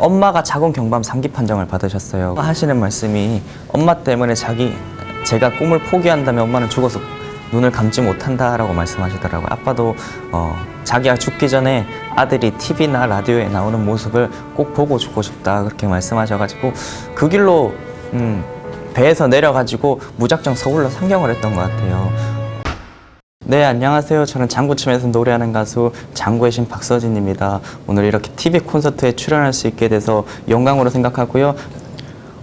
엄마가 자궁 경부암 3기 판정을 받으셨어요. 하시는 말씀이 엄마 때문에 자기 제가 꿈을 포기한다면 엄마는 죽어서 눈을 감지 못한다라고 말씀하시더라고요. 아빠도 어, 자기가 죽기 전에 아들이 TV나 라디오에 나오는 모습을 꼭 보고 죽고 싶다 그렇게 말씀하셔가지고 그 길로 음, 배에서 내려가지고 무작정 서울로 상경을 했던 것 같아요. 네, 안녕하세요. 저는 장구춤에서 노래하는 가수 장구의 신 박서진입니다. 오늘 이렇게 TV 콘서트에 출연할 수 있게 돼서 영광으로 생각하고요.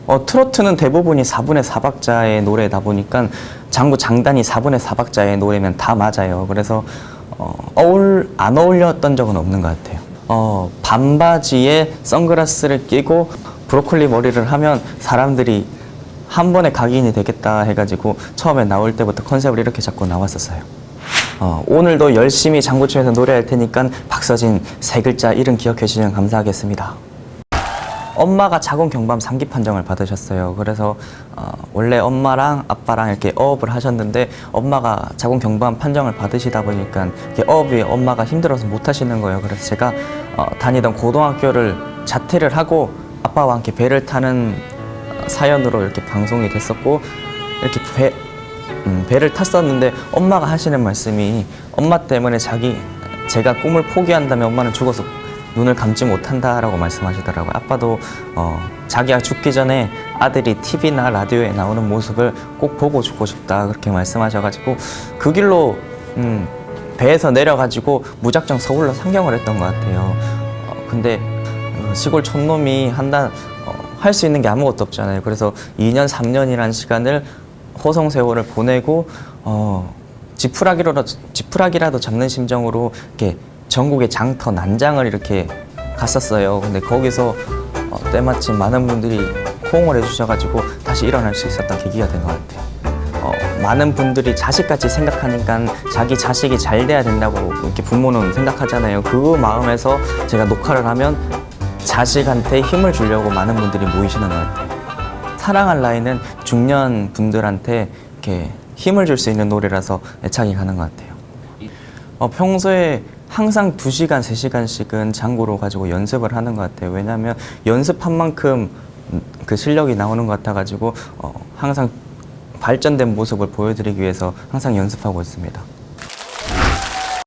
어, 트로트는 대부분이 4분의 4박자의 노래다 보니까 장구 장단이 4분의 4박자의 노래면 다 맞아요. 그래서 어, 어울 안 어울렸던 적은 없는 것 같아요. 어, 반바지에 선글라스를 끼고 브로콜리 머리를 하면 사람들이 한 번에 각인이 되겠다 해가지고 처음에 나올 때부터 컨셉을 이렇게 잡고 나왔었어요. 어, 오늘도 열심히 장구춤에서 노래할 테니까 박서진 세 글자 이름 기억해 주시면 감사하겠습니다. 엄마가 자궁 경부암 3기 판정을 받으셨어요. 그래서 어, 원래 엄마랑 아빠랑 이렇게 어업을 하셨는데 엄마가 자궁 경부암 판정을 받으시다 보니까 어업이 엄마가 힘들어서 못 하시는 거예요. 그래서 제가 어, 다니던 고등학교를 자퇴를 하고 아빠와 함께 배를 타는 어, 사연으로 이렇게 방송이 됐었고 이렇게 배, 음, 배를 탔었는데 엄마가 하시는 말씀이 엄마 때문에 자기 제가 꿈을 포기한다면 엄마는 죽어서 눈을 감지 못한다라고 말씀하시더라고요. 아빠도 어, 자기가 죽기 전에 아들이 TV나 라디오에 나오는 모습을 꼭 보고 죽고 싶다 그렇게 말씀하셔가지고 그 길로 음, 배에서 내려가지고 무작정 서울로 상경을 했던 것 같아요. 어, 근데 어, 시골 촌놈이 한단 어, 할 수 있는 게 아무것도 없잖아요. 그래서 2년, 3년이라는 시간을 호성세월을 보내고 어, 지푸라기라도 지푸라기라도 잡는 심정으로 이렇게 전국의 장터 난장을 이렇게 갔었어요. 근데 거기서 어, 때마침 많은 분들이 호응을 해주셔가지고 다시 일어날 수 있었던 계기가 된 것 같아요. 어, 많은 분들이 자식같이 생각하니까 자기 자식이 잘 돼야 된다고 이렇게 부모는 생각하잖아요. 그 마음에서 제가 녹화를 하면 자식한테 힘을 주려고 많은 분들이 모이시는 것 같아요. 사랑할 나이는 중년 분들한테 이렇게 힘을 줄 수 있는 노래라서 애착이 가는 것 같아요. 어, 평소에 항상 2시간, 3시간씩은 장구로 가지고 연습을 하는 것 같아요. 왜냐하면 연습한 만큼 음, 그 실력이 나오는 것 같아가지고 어, 항상 발전된 모습을 보여드리기 위해서 항상 연습하고 있습니다.